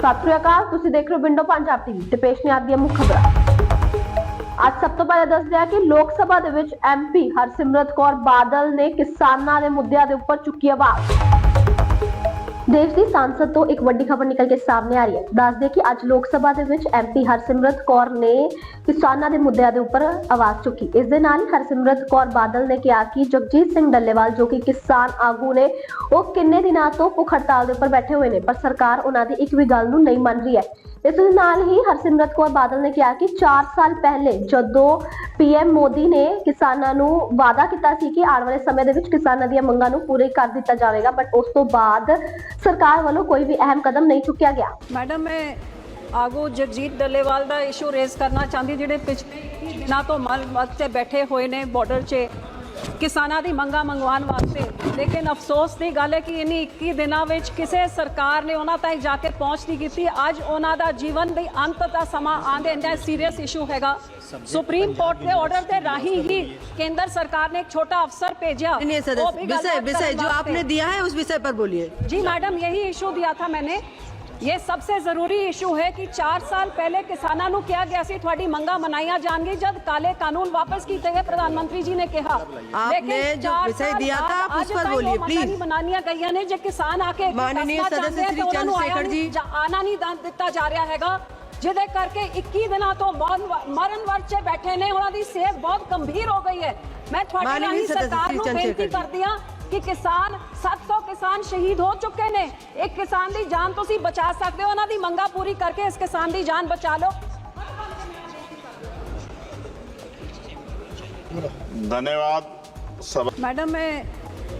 ਸਤਿ ਸ਼੍ਰੀ ਅਕਾਲ, ਤੁਸੀਂ ਦੇਖ ਰਹੇ ਹੋ ਵਿੰਡੋ ਪੰਜਾਬ ਟੀਵੀ ਤੇ ਪੇਸ਼ ਨੇ ਦੀਆਂ ਮੁੱਖ ਖਬਰਾਂ। ਅੱਜ ਸਭ ਤੋਂ ਪਹਿਲਾਂ ਦੱਸਦੇ ਹਾਂ ਕਿ ਲੋਕ ਸਭਾ ਦੇ ਵਿੱਚ ਐਮਪੀ ਹਰਸਿਮਰਤ ਕੌਰ ਬਾਦਲ ਨੇ ਕਿਸਾਨਾਂ ਦੇ ਮੁੱਦਿਆਂ ਦੇ ਉੱਪਰ ਚੁੱਕੀ ਆਵਾਜ਼। ਦੇਸ਼ ਦੀ ਸੰਸਦ ਤੋਂ ਇੱਕ ਵੱਡੀ ਖਬਰ ਨਿਕਲ ਕੇ ਸਾਹਮਣੇ ਆ ਰਹੀ ਹੈ। ਦੱਸਦੇ ਕਿ ਅੱਜ ਲੋਕ ਸਭਾ ਦੇ ਵਿੱਚ ਐਮਪੀ ਹਰਸਿਮਰਤ ਕੌਰ ਨੇ ਕਿਸਾਨਾਂ ਦੇ ਮੁੱਦਿਆਂ ਦੇ ਉੱਪਰ ਆਵਾਜ਼ ਚੁੱਕੀ। ਇਸ ਦੇ ਨਾਲ ਹੀ ਹਰਸਿਮਰਤ ਕੌਰ ਬਾਦਲ ਨੇ ਕਿਹਾ ਕਿ ਜਗਜੀਤ ਸਿੰਘ ਡੱਲੇਵਾਲ ਜੋ ਕਿ ਕਿਸਾਨ ਆਗੂ ਨੇ, ਉਹ ਕਿੰਨੇ ਦਿਨਾਂ ਤੋਂ ਭੁੱਖ ਹੜਤਾਲ ਦੇ ਉੱਪਰ ਬੈਠੇ ਹੋਏ ਨੇ, ਪਰ ਸਰਕਾਰ ਉਹਨਾਂ ਦੀ ਇੱਕ ਵੀ ਗੱਲ ਨੂੰ ਨਹੀਂ ਮੰਨ ਰਹੀ ਹੈ। ਇਸ ਦੇ ਨਾਲ ਹੀ ਹਰਸਿਮਰਤ ਕੌਰ ਬਾਦਲ ਨੇ ਕਿਹਾ ਕਿ 4 ਸਾਲ ਪਹਿਲੇ ਜਦੋਂ ਪੀਐਮ ਮੋਦੀ ਨੇ ਕਿਸਾਨਾਂ ਨੂੰ ਵਾਅਦਾ ਕੀਤਾ ਸੀ ਕਿ ਆਉਣ ਵਾਲੇ ਸਮੇਂ ਦੇ ਵਿੱਚ ਕਿਸਾਨਾਂ ਦੀਆਂ ਮੰਗਾਂ ਨੂੰ ਪੂਰੇ ਕਰ ਦਿੱਤਾ ਜਾਵੇਗਾ ਬਟ ਉਸ ਤੋਂ ਬਾਅਦ ਸਰਕਾਰ ਵੱਲੋਂ ਕੋਈ ਵੀ ਅਹਿਮ ਕਦਮ ਨਹੀਂ ਚੁੱਕਿਆ ਗਿਆ। ਮੈਡਮ, ਮੈਂ ਆਗੂ ਜਗਜੀਤ ਡੱਲੇਵਾਲ ਦਾ ਇਸ਼ੂ ਰੇਜ਼ ਕਰਨਾ ਚਾਹੁੰਦੀ, ਜਿਹੜੇ ਪਿਛਲੇ ਦਿਨਾਂ ਤੋਂ ਮਲ ਮਤ ਤੇ ਬੈਠੇ ਹੋਏ ਨੇ ਬਾਰਡਰ 'ਚ ਕਿਸਾਨਾਂ ਦੀ ਮੰਗਾ ਮੰਗਵਾਉਣ ਵਾਸਤੇ। ਲੇਕਿਨ ਅਫਸੋਸ ਦੀ ਗੱਲ ਹੈ ਕਿ ਇਨੀ 21 ਦਿਨਾਂ ਵਿੱਚ ਕਿਸੇ ਸਰਕਾਰ ਨੇ ਉਹਨਾਂ ਤੱਕ ਜਾ ਕੇ ਪਹੁੰਚ ਨਹੀਂ ਕੀਤੀ। ਅੱਜ ਉਹਨਾਂ ਦਾ ਜੀਵਨ ਵੀ ਅੰਤ ਦਾ ਸਮਾਂ ਆਂਦੇ ਇੰਨਾ ਸੀਰੀਅਸ ਇਸ਼ੂ ਹੈਗਾ। ਸੁਪਰੀਮ ਕੋਰਟ ਦੇ ਆਰਡਰ ਦੇ ਰਾਹੀਂ ਹੀ ਕੇਂਦਰ ਸਰਕਾਰ ਨੇ एक छोटा अफसर भेजा विषय विषय जो आपने दिया है उस विषय पर बोलिए जी मैडम यही इशू दिया था मैंने ਇਹ ਸਭ ਤੋਂ ਜ਼ਰੂਰੀ ਇਸ਼ੂ ਹੈ ਕਿ 4 ਸਾਲ ਪਹਿਲੇ ਕਿਸਾਨਾਂ ਨੂੰ ਕਿਹਾ ਗਿਆ ਸੀ ਤੁਹਾਡੀ ਮੰਗਾਂ ਮਨਾਈਆਂ ਜਾਣਗੀ ਜਦ ਕਾਲੇ ਕਾਨੂੰਨ ਵਾਪਸ ਕੀਤੇ ਗਏ ਪ੍ਰਧਾਨ ਮੰਤਰੀ ਜੀ आपने जो विषय दिया था आप उस पर बोलिए प्लीज ਮਨਾਨੀਆਂ ਗਈਆਂ ਨੇ ਜੇ ਕਿਸਾਨ ਆ ਕੇ सदस्य श्री चंद्रशेखर जी। ਆਣਾ ਨਹੀਂ ਦਿੱਤਾ ਜਾ ਰਿਹਾ ਹੈਗਾ ਜਿਹਦੇ ਕਰਕੇ 21 ਦਿਨਾਂ ਤੋਂ ਮਰਨ ਵਰਚੇ ਬੈਠੇ ਨੇ ਉਹਨਾਂ ਦੀ ਸੇਬ ਬਹੁਤ ਗੰਭੀਰ ਹੋ ਗਈ ਹੈ ਮੈਂ ਤੁਹਾਡੇ ਨਾਲ ਸਰਕਾਰ ਨੂੰ ਬੇਨਤੀ ਕਰਦੀ ਹਾਂ ਕਿ ਕਿਸਾਨ 700 ਕਿਸਾਨ ਸ਼ਹੀਦ ਹੋ ਚੁੱਕੇ ਨੇ। ਇੱਕ ਕਿਸਾਨ ਦੀ ਜਾਨ ਤੁਸੀਂ ਬਚਾ ਸਕਦੇ ਹੋ ਉਹਨਾਂ ਦੀ ਮੰਗਾਂ ਪੂਰੀ ਕਰਕੇ ਇਸ ਕਿਸਾਨ ਦੀ ਜਾਨ ਬਚਾ ਲਓ। ਧੰਨਵਾਦ। ਸਭ ਮੈਡਮ ਮੈਂ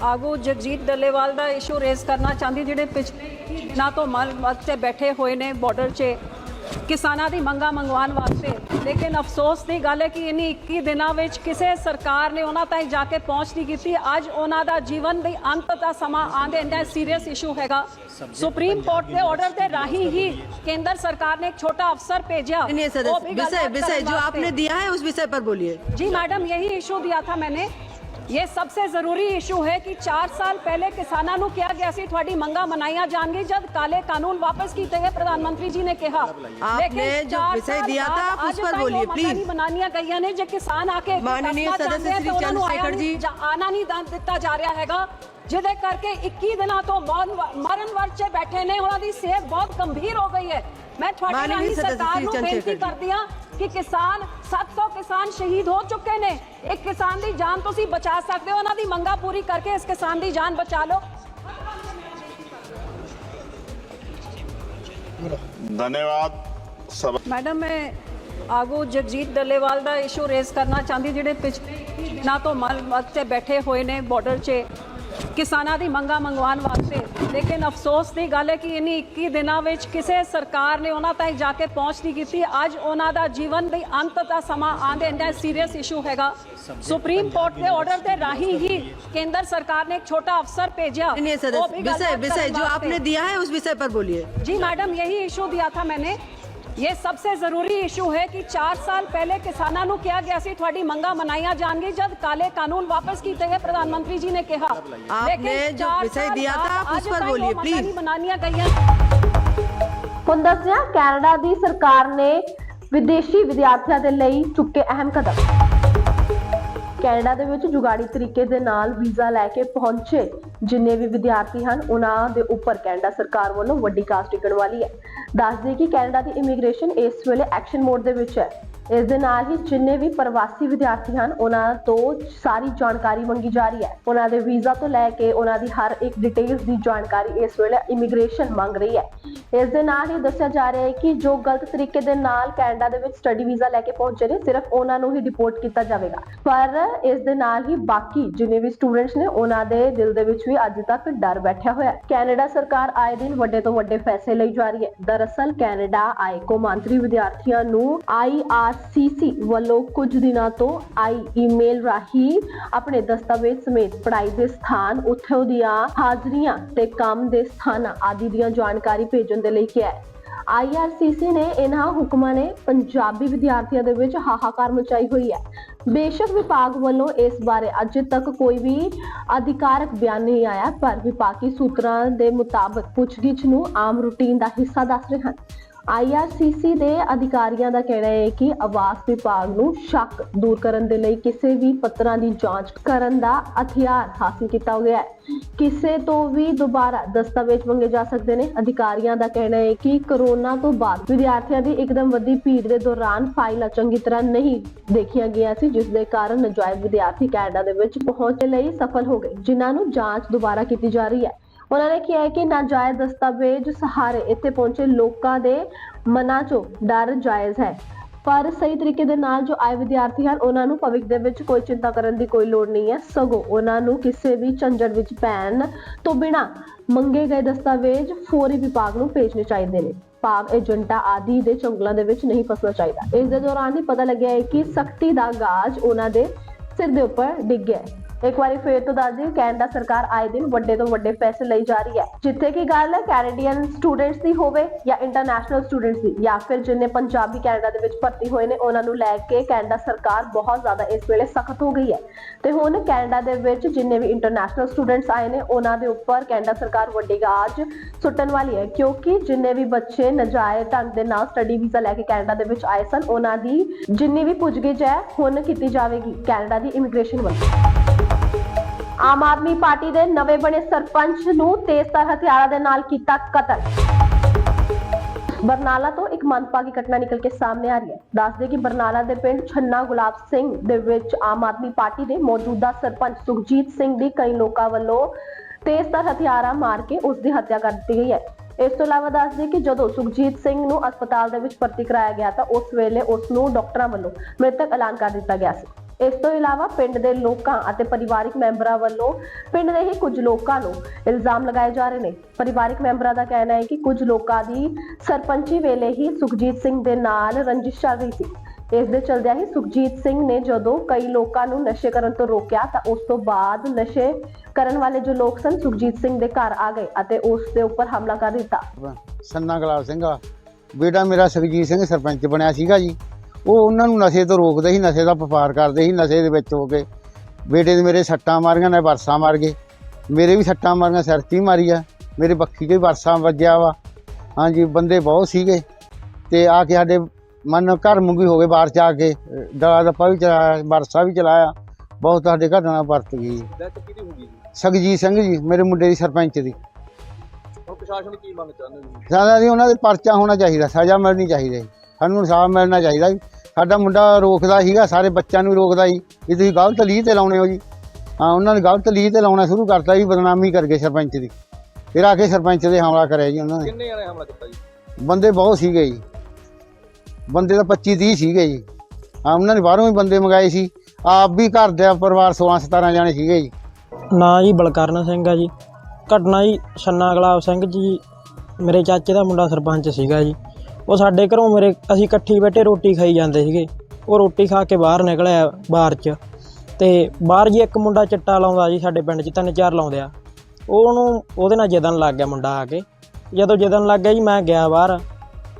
ਆਗੂ ਜਗਜੀਤ ਡੱਲੇਵਾਲ ਦਾ ਇਸ਼ੂ ਰੇਜ਼ ਕਰਨਾ ਚਾਹੁੰਦੀ ਜਿਹੜੇ ਪਿਛਲੇ ਦਿਨਾਂ ਤੋਂ ਮਲ ਮਤ ਤੇ ਬੈਠੇ ਹੋਏ ਨੇ ਬਾਰਡਰ 'ਚ ਕਿਸਾਨਾਂ ਦੀ ਮੰਗਾਂ ਮੰਗਵਾਉਣ ਵਾਸਤੇ ਲੇਕਿਨ ਅਫਸੋਸ ਦੀ ਗੱਲ ਹੈ ਕਿ ਇਨੀ 21 ਦਿਨਾਂ ਵਿੱਚ ਕਿਸੇ ਸਰਕਾਰ ਨੇ ਉਹਨਾਂ ਤਾਈਂ ਜਾ ਕੇ ਪਹੁੰਚ ਨਹੀਂ ਕੀਤੀ ਅੱਜ ਉਹਨਾਂ ਦਾ ਜੀਵਨ ਦੇ ਅੰਤ ਦਾ ਸਮਾਂ ਆਂਦੇ ਇੰਨਾ ਸੀਰੀਅਸ ਇਸ਼ੂ ਹੈਗਾ ਸੁਪਰੀਮ ਕੋਰਟ ਦੇ ਆਰਡਰ ਦੇ ਰਾਹੀਂ ਹੀ ਕੇਂਦਰ ਸਰਕਾਰ ਨੇ ਇੱਕ ਛੋਟਾ ਅਫਸਰ ਭੇਜਿਆ नहीं ਉਹ सदस्य ਵੀ विषय ਗੱਲਬਾਤ विषय ਕਰਨ जो ਵਾਸਤੇ। आपने दिया है उस विषय पर बोलिए जी मैडम यही इशू दिया था मैंने ਇਹ ਸਭ ਤੋਂ ਜ਼ਰੂਰੀ ਇਸ਼ੂ ਹੈ ਕਿ 4 ਸਾਲ ਪਹਿਲੇ ਨੂੰ ਕਿਹਾ ਗਿਆ ਸੀ ਤੁਹਾਡੀ ਮੰਗਾ ਮਨਾਈਆਂ ਜਾਣਗੀ ਜਦ ਕਾਲੇ ਕਾਨੂੰਨ ਵਾਪਸ ਕੀਤੇ ਗਏ ਪ੍ਰਧਾਨ ਮੰਤਰੀ ਜੀ ਨੇ ਕਿਹਾ लेकिन जो विषय दिया था आप उस पर बोलिए प्लीज बनानिया गई ने जो किसान आके माननीय सदस्य श्री चंद्रशेखर जी। आना नहीं ਦਿੱਤਾ ਜਾ ਰਿਹਾ ਹੈਗਾ ਜਿਹਦੇ ਕਰਕੇ 21 ਦਿਨਾਂ ਤੋਂ ਮਰਨ ਵਰਚੇ ਬੈਠੇ ਨੇ ਉਹਨਾਂ ਦੀ ਸਿਹਤ ਬਹੁਤ ਗੰਭੀਰ ਹੋ ਗਈ ਹੈ ਮੈਂ ਤੁਹਾਡੀ ਸਰਕਾਰ ਨੂੰ ਬੇਨਤੀ ਕਰਦੀ ਆ ਕਿ ਕਿਸਾਨ 700 ਕਿਸਾਨ ਸ਼ਹੀਦ ਹੋ ਚੁੱਕੇ ਨੇ। ਇੱਕ ਕਿਸਾਨ ਦੀ ਜਾਨ ਤੁਸੀਂ ਬਚਾ ਸਕਦੇ ਹੋ। ਉਹਨਾਂ ਦੀ ਮੰਗਾਂ ਪੂਰੀ ਕਰਕੇ ਇਸ ਕਿਸਾਨ ਦੀ ਜਾਨ ਬਚਾ ਲਓ। ਧੰਨਵਾਦ। ਸਭ ਮੈਡਮ ਮੈਂ ਆਗੂ ਜਗਜੀਤ ਡੱਲੇਵਾਲ ਦਾ ਇਸ਼ੂ ਰੇਜ਼ ਕਰਨਾ ਚਾਹੁੰਦੀ ਜਿਹੜੇ ਪਿਛਲੇ ਦਿਨਾਂ ਤੋਂ ਮਲ ਮਤ ਤੇ ਬੈਠੇ ਹੋਏ ਨੇ ਬਾਰਡਰ 'ਚ ਕਿਸਾਨਾਂ ਦੀ ਮੰਗਾਂ ਮੰਗਵਾਉਣ ਵਾਸਤੇ ਲੇਕਿਨ ਅਫਸੋਸ ਦੀ ਗੱਲ ਹੈ ਕਿ ਇਨੀ 21 ਦਿਨਾਂ ਵਿੱਚ ਕਿਸੇ ਸਰਕਾਰ ਨੇ ਉਹਨਾਂ ਤਾਈਂ ਜਾ ਕੇ ਪਹੁੰਚ ਨਹੀਂ ਕੀਤੀ ਅੱਜ ਉਹਨਾਂ ਦਾ ਜੀਵਨ ਦੇ ਅੰਤ ਦਾ ਸਮਾਂ ਆਂਦੇ ਇੰਨਾ ਸੀਰੀਅਸ ਇਸ਼ੂ ਹੈਗਾ ਸੁਪਰੀਮ ਕੋਰਟ ਦੇ ਆਰਡਰ ਦੇ ਰਾਹੀਂ ਹੀ ਕੇਂਦਰ ਸਰਕਾਰ ਨੇ ਇੱਕ ਛੋਟਾ ਅਫਸਰ ਭੇਜਿਆ नहीं ਉਹ सदस्य ਵੀ विषय ਗੱਲਬਾਤ विषय ਕਰਨ जो ਵਾਸਤੇ। आपने दिया है उस विषय पर बोलिए जी मैडम यही इशू दिया था मैंने ये सबसे ਜ਼ਰੂਰੀ ਇਸ਼ੂ ਹੈ ਕਿ 4 ਸਾਲ ਪਹਿਲੇ ਕਿਸਾਨਾਂ ਨੂੰ ਕਿਹਾ ਗਿਆ ਸੀ ਤੁਹਾਡੀ ਮੰਗਾਂ ਮਨਾਈਆਂ ਜਾਣਗੀ ਜਦ ਕਾਲੇ ਕਾਨੂੰਨ ਵਾਪਸ ਕੀਤੇ ਗਏ ਪ੍ਰਧਾਨ ਮੰਤਰੀ ਜੀ ਨੇ ਕਿਹਾ आपने जो ਚਾਰ विषय ਸਾਲ दिया था, ਬਾਅਦ आप उस ਅੱਜ पर ਤਾਈਂ ਉਹ बोलिए, ਮੰਗਾਂ please। ਨਹੀਂ ਮਨਾਨੀਆਂ ਗਈਆਂ ਹੁਣ ਦੱਸਦੇ ਹਾਂ ਕੈਨੇਡਾ ਦੀ ਸਰਕਾਰ ਨੇ ਵਿਦੇਸ਼ੀ ਵਿਦਿਆਰਥੀਆਂ ਦੇ ਲਈ ਚੁੱਕੇ ਅਹਿਮ ਕਦਮ ਕੈਨੇਡਾ ਦੇ ਵਿੱਚ ਜੁਗਾੜੀ ਤਰੀਕੇ ਦੇ ਨਾਲ ਵੀਜ਼ਾ ਲੈ ਕੇ ਪਹੁੰਚੇ ਜਿੰਨੇ ਵੀ ਵਿਦਿਆਰਥੀ ਹਨ, ਉਹਨਾਂ ਦੇ ਉੱਪਰ ਕੈਨੇਡਾ ਸਰਕਾਰ ਵੱਲੋਂ ਵੱਡੀ ਕਾਸਟ ਟਿਕਣ ਵਾਲੀ ਹੈ। ਦੱਸਦੇ ਕਿ ਕੈਨੇਡਾ ਦੀ ਇਮੀਗ੍ਰੇਸ਼ਨ ਇਸ ਵੇਲੇ ਐਕਸ਼ਨ ਮੋਡ ਦੇ ਵਿੱਚ ਹੈ। ਇਸ ਦੇ ਨਾਲ ਹੀ ਜਿੰਨੇ ਵੀ ਪ੍ਰਵਾਸੀ ਵਿਦਿਆਰਥੀ ਹਨ, ਉਹਨਾਂ ਤੋਂ ਸਾਰੀ ਜਾਣਕਾਰੀ ਮੰਗੀ ਜਾ ਰਹੀ ਹੈ। ਉਹਨਾਂ ਦੇ ਵੀਜ਼ਾ ਤੋਂ ਲੈ ਕੇ ਉਹਨਾਂ ਦੀ ਹਰ ਇੱਕ ਡਿਟੇਲਸ ਦੀ ਜਾਣਕਾਰੀ ਇਸ ਵੇਲੇ ਇਮੀਗ੍ਰੇਸ਼ਨ ਮੰਗ ਰਹੀ ਹੈ। ਇਸ ਦੇ ਨਾਲ ਹੀ ਦੱਸਿਆ ਜਾ ਰਿਹਾ ਹੈ ਕਿ ਜੋ ਗਲਤ ਤਰੀਕੇ ਦੇ ਨਾਲ ਕੈਨੇਡਾ ਦੇ ਵਿੱਚ ਸਟੱਡੀ ਵੀਜ਼ਾ ਲੈ ਕੇ ਪਹੁੰਚੇ ਨੇ, ਸਿਰਫ ਉਹਨਾਂ ਨੂੰ ਹੀ ਡਿਪੋਰਟ ਕੀਤਾ ਜਾਵੇਗਾ। ਪਰ ਇਸ ਦੇ ਨਾਲ ਹੀ ਬਾਕੀ ਜਿੰਨੇ ਵੀ ਸਟੂਡੈਂਟਸ ਨੇ, ਉਹਨਾਂ ਦੇ ਦਿਲ ਦੇ ਵਿੱਚ ਵੀ ਅੱਜ ਤੱਕ ਡਰ ਬੈਠਿਆ ਹੋਇਆ ਹੈ। ਕੈਨੇਡਾ ਸਰਕਾਰ ਆਏ ਦਿਨ ਵੱਡੇ ਤੋਂ ਵੱਡੇ ਫੈਸਲੇ ਲਈ ਜਾ ਰਹੀ ਹੈ। ਦਰਅਸਲ ਕੈਨੇਡਾ ਆਏ ਕੌਮਾਂਤਰੀ ਵਿਦਿਆਰਥੀਆਂ ਨੂੰ ਆਈਆਰਸੀਸੀ ਵੱਲੋਂ ਕੁਝ ਦਿਨਾਂ ਤੋਂ ਆਈ ਈਮੇਲ ਰਾਹੀਂ ਆਪਣੇ ਦਸਤਾਵੇਜ਼ ਸਮੇਤ ਪੜ੍ਹਾਈ ਦੇ ਸਥਾਨ, ਉੱਥੇ ਦੀਆਂ ਹਾਜ਼ਰੀਆਂ ਤੇ ਕੰਮ ਦੇ ਸਥਾਨਾਂ ਆਦਿ ਦੀਆਂ ਜਾਣਕਾਰੀ ਭੇਜਣ ਦੇ ਲਈ ਕਿਹਾ ਹੈ। ਆਈਆਰਸੀਸੀ ਨੇ ਇਹਨਾਂ ਹੁਕਮਾਂ ਨੇ ਪੰਜਾਬੀ ਵਿਦਿਆਰਥੀਆਂ ਦੇ ਵਿੱਚ ਹਾਹਾਕਾਰ ਮਚਾਈ ਹੋਈ ਹੈ। ਬੇਸ਼ੱਕ ਵਿਭਾਗ ਵੱਲੋਂ ਇਸ ਬਾਰੇ ਅਜੇ ਤੱਕ ਕੋਈ ਵੀ ਅਧਿਕਾਰਕ ਬਿਆਨ ਨਹੀਂ ਆਇਆ, ਪਰ ਵਿਭਾਗੀ ਸੂਤਰਾਂ ਦੇ ਮੁਤਾਬਕ ਪੁੱਛਗਿੱਛ ਨੂੰ ਆਮ ਰੂਟੀਨ ਦਾ ਹਿੱਸਾ ਦੱਸ ਰਹੇ ਹਨ। IRCC ਦੇ ਅਧਿਕਾਰੀਆਂ ਦਾ ਕਹਿਣਾ ਹੈ ਕਿ ਆਵਾਸ ਵਿਭਾਗ ਨੂੰ ਸ਼ੱਕ ਦੂਰ ਕਰਨ ਦੇ ਲਈ ਕਿਸੇ ਵੀ ਪੱਤਰਾਂ ਦੀ ਜਾਂਚ ਕਰਨ ਦਾ ਹਥਿਆਰ ਹਾਸਲ ਕੀਤਾ ਗਿਆ ਹੈ। ਕਿਸੇ ਤੋਂ ਵੀ ਦੁਬਾਰਾ ਦਸਤਾਵੇਜ਼ ਮੰਗੇ ਜਾ ਸਕਦੇ ਨੇ। ਅਧਿਕਾਰੀਆਂ ਦਾ ਕਹਿਣਾ ਹੈ ਕਿ ਕਰੋਨਾ ਤੋਂ ਬਾਅਦ ਵਿਦਿਆਰਥੀਆਂ ਦੀ ਇੱਕਦਮ ਵੱਡੀ ਭੀੜ ਦੇ ਦੌਰਾਨ ਫਾਈਲਾਂ ਚੰਗੀ ਤਰ੍ਹਾਂ ਨਹੀਂ ਦੇਖੀਆਂ ਗਈਆਂ ਸੀ, ਜਿਸ ਦੇ ਕਾਰਨ ਨਜਾਇਜ਼ ਵਿਦਿਆਰਥੀ ਕੈਨੇਡਾ ਦੇ ਵਿੱਚ ਪਹੁੰਚਣ ਲਈ ਸਫਲ ਹੋ ਗਏ, ਜਿਨ੍ਹਾਂ ਨੂੰ ਜਾਂਚ ਦੁਬਾਰਾ ਕੀਤੀ ਜਾ ਰਹੀ ਹੈ। ਉਹਨਾਂ ਨੇ ਕਿਹਾ ਕਿ ਨਾਜਾਇਜ਼ ਦਸਤਾਵੇਜ਼ ਸਹਾਰੇ ਇੱਥੇ ਪਹੁੰਚੇ ਲੋਕਾਂ ਦੇ ਮਨਾਂ 'ਚੋਂ ਡਰ ਜਾਇਜ਼ ਹੈ। ਪਰ ਸਹੀ ਤਰੀਕੇ ਦੇ ਨਾਲ ਜੋ ਆਏ ਵਿਦਿਆਰਥੀ ਹਨ, ਉਹਨਾਂ ਨੂੰ ਭਵਿੱਖ ਦੇ ਵਿੱਚ ਕੋਈ ਚਿੰਤਾ ਕਰਨ ਦੀ ਕੋਈ ਲੋੜ ਨਹੀਂ ਹੈ। ਸਗੋਂ ਉਹਨਾਂ ਨੂੰ ਕਿਸੇ ਵੀ ਝੰਜਟ ਵਿੱਚ ਪੈਣ ਤੋਂ ਬਿਨਾਂ ਮੰਗੇ ਗਏ ਦਸਤਾਵੇਜ਼ ਫੌਰੀ ਵਿਭਾਗ ਨੂੰ ਭੇਜਣੇ ਚਾਹੀਦੇ ਨੇ। ਭਾਗ ਏਜੰਟਾਂ ਆਦਿ ਦੇ ਚੰਗਲਾਂ ਦੇ ਵਿੱਚ ਨਹੀਂ ਫਸਣਾ ਚਾਹੀਦਾ। ਇਸ ਦੇ ਦੌਰਾਨ ਹੀ ਪਤਾ ਲੱਗਿਆ ਹੈ ਕਿ ਸਖਤੀ ਦਾ ਗਾਜ ਉਹਨਾਂ ਦੇ ਸਿਰ ਦੇ ਉੱਪਰ ਡਿੱਗ ਗਿਆ ਇੱਕ ਵਾਰੀ ਫੇਰ ਤੋਂ ਦੱਸ ਦਈਏ ਕੈਨੇਡਾ ਸਰਕਾਰ ਆਏ ਦਿਨ ਵੱਡੇ ਤੋਂ ਵੱਡੇ ਫੈਸਲੇ ਲਈ ਜਾ ਰਹੀ ਹੈ। ਜਿੱਥੇ ਕੀ ਗੱਲ ਹੈ, ਕੈਨੇਡੀਅਨ ਸਟੂਡੈਂਟਸ ਦੀ ਹੋਵੇ ਜਾਂ ਇੰਟਰਨੈਸ਼ਨਲ ਸਟੂਡੈਂਟਸ ਦੀ, ਜਾਂ ਫਿਰ ਜਿੰਨੇ ਪੰਜਾਬੀ ਕੈਨੇਡਾ ਦੇ ਵਿੱਚ ਭਰਤੀ ਹੋਏ ਨੇ, ਉਹਨਾਂ ਨੂੰ ਲੈ ਕੇ ਕੈਨੇਡਾ ਸਰਕਾਰ ਬਹੁਤ ਜ਼ਿਆਦਾ ਇਸ ਵੇਲੇ ਸਖਤ ਹੋ ਗਈ ਹੈ। ਤੇ ਹੁਣ ਕੈਨੇਡਾ ਦੇ ਵਿੱਚ ਜਿੰਨੇ ਵੀ ਇੰਟਰਨੈਸ਼ਨਲ ਸਟੂਡੈਂਟਸ ਆਏ ਨੇ, ਉਹਨਾਂ ਦੇ ਉੱਪਰ ਕੈਨੇਡਾ ਸਰਕਾਰ ਵੱਡੀ ਗਾਜ ਸੁੱਟਣ ਵਾਲੀ ਹੈ, ਕਿਉਂਕਿ ਜਿੰਨੇ ਵੀ ਬੱਚੇ ਨਜਾਇਜ਼ ਢੰਗ ਦੇ ਨਾਲ ਸਟੱਡੀ ਵੀਜ਼ਾ ਲੈ ਕੇ ਕੈਨੇਡਾ ਦੇ ਵਿੱਚ ਆਏ ਸਨ, ਉਹਨਾਂ ਦੀ ਜਿੰਨੀ ਵੀ ਪੁੱਛਗਿੱਛ ਹੈ, ਹੁਣ ਕੀਤੀ ਜਾਵੇਗੀ ਕੈਨੇਡਾ ਦੀ ਇਮੀਗ੍ਰੇਸ਼ਨ ਵੱਲੋਂ। ਆਮ ਆਦਮੀ ਪਾਰਟੀ ਦੇ ਨਵੇਂ ਬਣੇ ਸਰਪੰਚ ਨੂੰ ਤੇਜ਼ਧਾਰ ਹਥਿਆਰਾਂ ਦੇ ਨਾਲ ਕੀਤਾ ਕਤਲ। ਬਰਨਾਲਾ ਤੋਂ ਇੱਕ ਮੰਦਭਾਗੀ ਘਟਨਾ ਨਿਕਲ ਕੇ ਸਾਹਮਣੇ ਆ ਰਹੀ ਹੈ। ਦੱਸਦੇ ਕਿ ਬਰਨਾਲਾ ਦੇ ਪਿੰਡ ਛੰਨਾ ਗੁਲਾਬ ਸਿੰਘ ਦੇ ਵਿੱਚ ਆਮ ਆਦਮੀ ਪਾਰਟੀ ਦੇ ਮੌਜੂਦਾ ਸਰਪੰਚ ਸੁਖਜੀਤ ਸਿੰਘ ਦੀ ਕਈ ਲੋਕਾਂ ਵੱਲੋਂ ਤੇਜ਼ਧਾਰ ਹਥਿਆਰਾਂ ਮਾਰ ਕੇ ਉਸ ਦੀ ਹੱਤਿਆ ਕਰ ਦਿੱਤੀ ਗਈ ਹੈ। ਇਸ ਤੋਂ ਇਲਾਵਾ ਦੱਸਦੇ ਕਿ ਜਦੋਂ ਸੁਖਜੀਤ ਸਿੰਘ ਨੂੰ ਹਸਪਤਾਲ ਦੇ ਵਿੱਚ ਭਰਤੀ ਕਰਾਇਆ ਗਿਆ ਤਾਂ ਉਸ ਵੇਲੇ ਉਸ ਨੂੰ ਡਾਕਟਰਾਂ ਵੱਲੋਂ ਮ੍ਰਿਤਕ ਐਲਾਨ ਕਰ ਦਿੱਤਾ ਗਿਆ ਸੀ। ਇਸ ਤੋਂ ਇਲਾਵਾ ਪਿੰਡ ਦੇ ਲੋਕਾਂ ਅਤੇ ਪਰਿਵਾਰਕ ਮੈਂਬਰਾਂ ਵੱਲੋਂ ਪਿੰਡ ਦੇ ਹੀ ਕੁਝ ਲੋਕਾਂ ਨੂੰ ਇਲਜ਼ਾਮ ਲਗਾਏ ਜਾ ਰਹੇ ਨੇ। ਪਰਿਵਾਰਕ ਮੈਂਬਰਾਂ ਦਾ ਕਹਿਣਾ ਹੈ ਕਿ ਕੁਝ ਲੋਕਾਂ ਦੀ ਸਰਪੰਚੀ ਵੇਲੇ ਹੀ ਸੁਖਜੀਤ ਸਿੰਘ ਦੇ ਨਾਲ ਰੰਜਿਸ਼ ਚੱਲ ਰਹੀ ਸੀ। ਇਸ ਦੇ ਚਲਦਿਆਂ ਹੀ ਸੁਖਜੀਤ ਸਿੰਘ ਨੇ ਜਦੋਂ ਕਈ ਲੋਕਾਂ ਨੂੰ ਨਸ਼ੇ ਕਰਨ ਤੋਂ ਰੋਕਿਆ ਤਾਂ ਉਸ ਤੋਂ ਬਾਅਦ ਨਸ਼ੇ ਕਰਨ ਵਾਲੇ ਜੋ ਲੋਕ ਸਨ, ਸੁਖਜੀਤ ਸਿੰਘ ਦੇ ਘਰ ਆ ਗਏ ਅਤੇ ਉਸ ਦੇ ਉੱਪਰ ਹਮਲਾ ਕਰ ਦਿੱਤਾ। ਸੰਨਾ ਗੁਲਾਬ ਸਿੰਘ ਬੇਟਾ ਮੇਰਾ ਸੁਖਜੀਤ ਸਿੰਘ ਸਰਪੰਚ ਬਣਿਆ ਸੀਗਾ ਜੀ। ਉਹ ਉਹਨਾਂ ਨੂੰ ਨਸ਼ੇ ਤੋਂ ਰੋਕਦੇ ਸੀ ਨਸ਼ੇ ਦਾ ਵਪਾਰ ਕਰਦੇ ਸੀ ਨਸ਼ੇ ਦੇ ਵਿੱਚ ਹੋ ਕੇ। ਬੇਟੇ ਦੇ ਮੇਰੇ ਸੱਟਾਂ ਮਾਰੀਆਂ ਨੇ ਵਰਸਾਂ ਮਾਰ ਗਏ। ਮੇਰੇ ਵੀ ਸੱਟਾਂ ਮਾਰੀਆਂ ਸਿਰ 'ਚ ਹੀ ਮਾਰੀ ਆ ਮੇਰੇ ਬੱਖੀ ਵੀ ਵਰਸਾਂ ਵੱਜਿਆ ਵਾ। ਹਾਂਜੀ ਬੰਦੇ ਬਹੁਤ ਸੀਗੇ। ਤੇ ਆ ਕੇ ਸਾਡੇ ਮਨ ਘਰ ਮੁੰਗੀ ਹੋ ਗਏ ਬਾਹਰ ਚ ਆ ਕੇ। ਡਲਾ ਦੱਪਾ ਵੀ ਚਲਾਇਆ ਵਰਸਾ ਵੀ ਚਲਾਇਆ। ਬਹੁਤ ਸਾਡੇ ਘਟਨਾ ਵਰਤ ਗਈ। ਡੈਥ ਕਿਹਦੀ ਹੋ ਗਈ ਜੀ ਸੁਖਜੀਤ ਸਿੰਘ ਜੀ ਮੇਰੇ ਮੁੰਡੇ ਦੀ ਸਰਪੰਚ ਦੀ। ਪ੍ਰਸ਼ਾਸਨ ਕੀ ਮੰਗ ਚਾਹੁੰਦੇ ਜੀ? ਸਾਡਾ ਦੀ ਉਹਨਾਂ ਦੇ ਪਰਚਾ ਹੋਣਾ ਚਾਹੀਦਾ ਸਜ਼ਾ ਮਿਲਣੀ ਚਾਹੀਦੀ ਸਾਨੂੰ ਇਨਸਾਫ ਮਿਲਣਾ ਚਾਹੀਦਾ ਜੀ। ਸਾਡਾ ਮੁੰਡਾ ਰੋਕਦਾ ਸੀਗਾ ਸਾਰੇ ਬੱਚਿਆਂ ਨੂੰ ਰੋਕਦਾ ਸੀ ਵੀ ਤੁਸੀਂ ਗਲਤ ਲੀਹ ਤੇ ਲਾਉਣੇ ਹੋ ਜੀ। ਹਾਂ ਉਹਨਾਂ ਨੇ ਗਲਤ ਲੀਹ ਤੇ ਲਾਉਣਾ ਸ਼ੁਰੂ ਕਰਤਾ ਜੀ ਬਦਨਾਮੀ ਕਰ ਗਏ ਸਰਪੰਚ ਦੀ। ਫਿਰ ਆ ਕੇ ਸਰਪੰਚ ਦੇ ਹਮਲਾ ਕਰਿਆ ਜੀ ਉਹਨਾਂ ਨੇ। ਕਿੰਨੇ ਜਣੇ ਹਮਲਾ ਕੀਤਾ ਜੀ? ਬੰਦੇ ਬਹੁਤ ਸੀਗੇ ਜੀ। ਬੰਦੇ ਤਾਂ 25 30 ਸੀਗੇ ਜੀ। ਹਾਂ ਉਹਨਾਂ ਨੇ ਬਾਹਰੋਂ ਵੀ ਬੰਦੇ ਮੰਗਾਏ ਸੀ। ਆਪ ਵੀ ਘਰ ਦੇ ਪਰਿਵਾਰ 16 17 ਜਾਣੇ ਸੀਗੇ ਜੀ। ਨਾਂ ਜੀ ਬਲਕਰਨ ਸਿੰਘ ਆ ਜੀ। ਘਟਨਾ ਜੀ ਛੰਨਾ ਗੁਲਾਬ ਸਿੰਘ ਜੀ ਮੇਰੇ ਚਾਚੇ ਦਾ ਮੁੰਡਾ ਸਰਪੰਚ ਸੀਗਾ ਜੀ। ਉਹ ਸਾਡੇ ਘਰੋਂ ਮੇਰੇ, ਅਸੀਂ ਇਕੱਠੀ ਬੈਠੇ ਰੋਟੀ ਖਾਈ ਜਾਂਦੇ ਸੀਗੇ। ਉਹ ਰੋਟੀ ਖਾ ਕੇ ਬਾਹਰ ਨਿਕਲਿਆ ਬਾਹਰ 'ਚ। ਤੇ ਬਾਹਰ ਜੀ ਇੱਕ ਮੁੰਡਾ ਚਿੱਟਾ ਲਾਉਂਦਾ ਜੀ ਸਾਡੇ ਪਿੰਡ 'ਚ, ਤਿੰਨ ਚਾਰ ਲਾਉਂਦੇ ਆ। ਉਹ ਉਹਨੂੰ, ਉਹਦੇ ਨਾਲ ਜਦਨ ਲੱਗ ਗਿਆ ਮੁੰਡਾ ਆ ਕੇ। ਜਦੋਂ ਜਦਨ ਲੱਗ ਗਿਆ ਜੀ ਮੈਂ ਗਿਆ ਬਾਹਰ।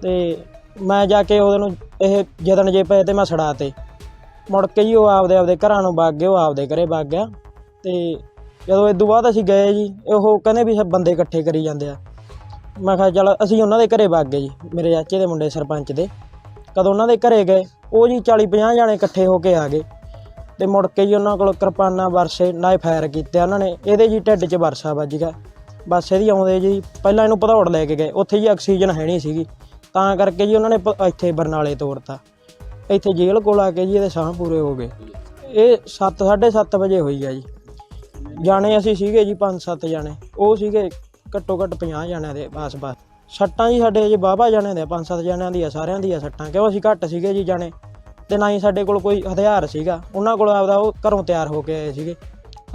ਤੇ ਮੈਂ ਜਾ ਕੇ ਉਹਦੇ ਨੂੰ ਇਹ ਜਦਨ ਜੇ ਪਏ ਤੇ ਮੈਂ ਛੜਾ ਤੇ ਮੁੜ ਕੇ ਜੀ ਉਹ ਆਪਦੇ ਆਪਦੇ ਘਰਾਂ ਨੂੰ ਵਗ ਗਏ ਉਹ ਆਪਦੇ ਘਰੇ ਵਗ ਗਿਆ। ਤੇ ਜਦੋਂ ਇਸ ਤੋਂ ਬਾਅਦ ਅਸੀਂ ਗਏ ਜੀ, ਉਹ ਕਹਿੰਦੇ ਵੀ ਬੰਦੇ ਇਕੱਠੇ ਕਰੀ ਜਾਂਦੇ ਆ। ਮੈਂ ਕਿਹਾ ਚਲ ਅਸੀਂ ਉਹਨਾਂ ਦੇ ਘਰੇ ਵਗ ਗਏ ਜੀ, ਮੇਰੇ ਚਾਚੇ ਦੇ ਮੁੰਡੇ ਸਰਪੰਚ ਦੇ। ਕਦੋਂ ਉਹਨਾਂ ਦੇ ਘਰੇ ਗਏ, ਉਹ ਜੀ 40 50 ਜਾਣੇ ਇਕੱਠੇ ਹੋ ਕੇ ਆ ਗਏ। ਤੇ ਮੁੜ ਕੇ ਜੀ ਉਹਨਾਂ ਕੋਲ ਕਿਰਪਾਨਾਂ, ਵਰਸੇ ਨਾਇ ਫਾਇਰ ਕੀਤੇ ਉਹਨਾਂ ਨੇ, ਇਹਦੇ ਜੀ ਢਿੱਡ 'ਚ ਵਰਸਾ ਵੱਜ ਗਿਆ। ਬਸ ਇਹਦੀ ਆਉਂਦੇ ਜੀ, ਪਹਿਲਾਂ ਇਹਨੂੰ ਭਦੌੜ ਲੈ ਕੇ ਗਏ, ਉੱਥੇ ਜੀ ਆਕਸੀਜਨ ਹੈ ਨਹੀਂ ਸੀਗੀ। ਤਾਂ ਕਰਕੇ ਜੀ ਉਹਨਾਂ ਨੇ ਪ- ਇੱਥੇ ਬਰਨਾਲੇ ਤੋਰਤਾ ਇੱਥੇ ਜੇਲ੍ਹ ਕੋਲ ਆ ਕੇ ਜੀ ਇਹਦੇ ਸਾਹ ਪੂਰੇ ਹੋ ਗਏ। ਇਹ 7 7:30 ਵਜੇ ਹੋਈ ਆ ਜੀ। ਜਾਣੇ ਅਸੀਂ ਸੀਗੇ ਜੀ 5-7 ਜਾਣੇ, ਉਹ ਸੀਗੇ ਘੱਟੋ ਘੱਟ 50 ਜਾਣਿਆਂ ਦੇ ਆਸ-ਪਾਸ ਸੱਟਾਂ ਜੀ ਸਾਡੇ ਜੇ ਬਾਬਾ ਜਾਣਿਆਂ ਦੇ 5-7 ਜਾਣਿਆਂ ਦੀ ਆ ਸਾਰਿਆਂ ਦੀ ਆ ਸੱਟਾਂ। ਕਿਉਂ ਅਸੀਂ ਘੱਟ ਸੀਗੇ ਜੀ ਜਾਣੇ? ਤੇ ਨਾ ਹੀ ਸਾਡੇ ਕੋਲ ਕੋਈ ਹਥਿਆਰ ਸੀਗਾ। ਉਹਨਾਂ ਕੋਲ ਆਪਦਾ ਉਹ ਘਰੋਂ ਤਿਆਰ ਹੋ ਕੇ ਆਏ ਸੀਗੇ।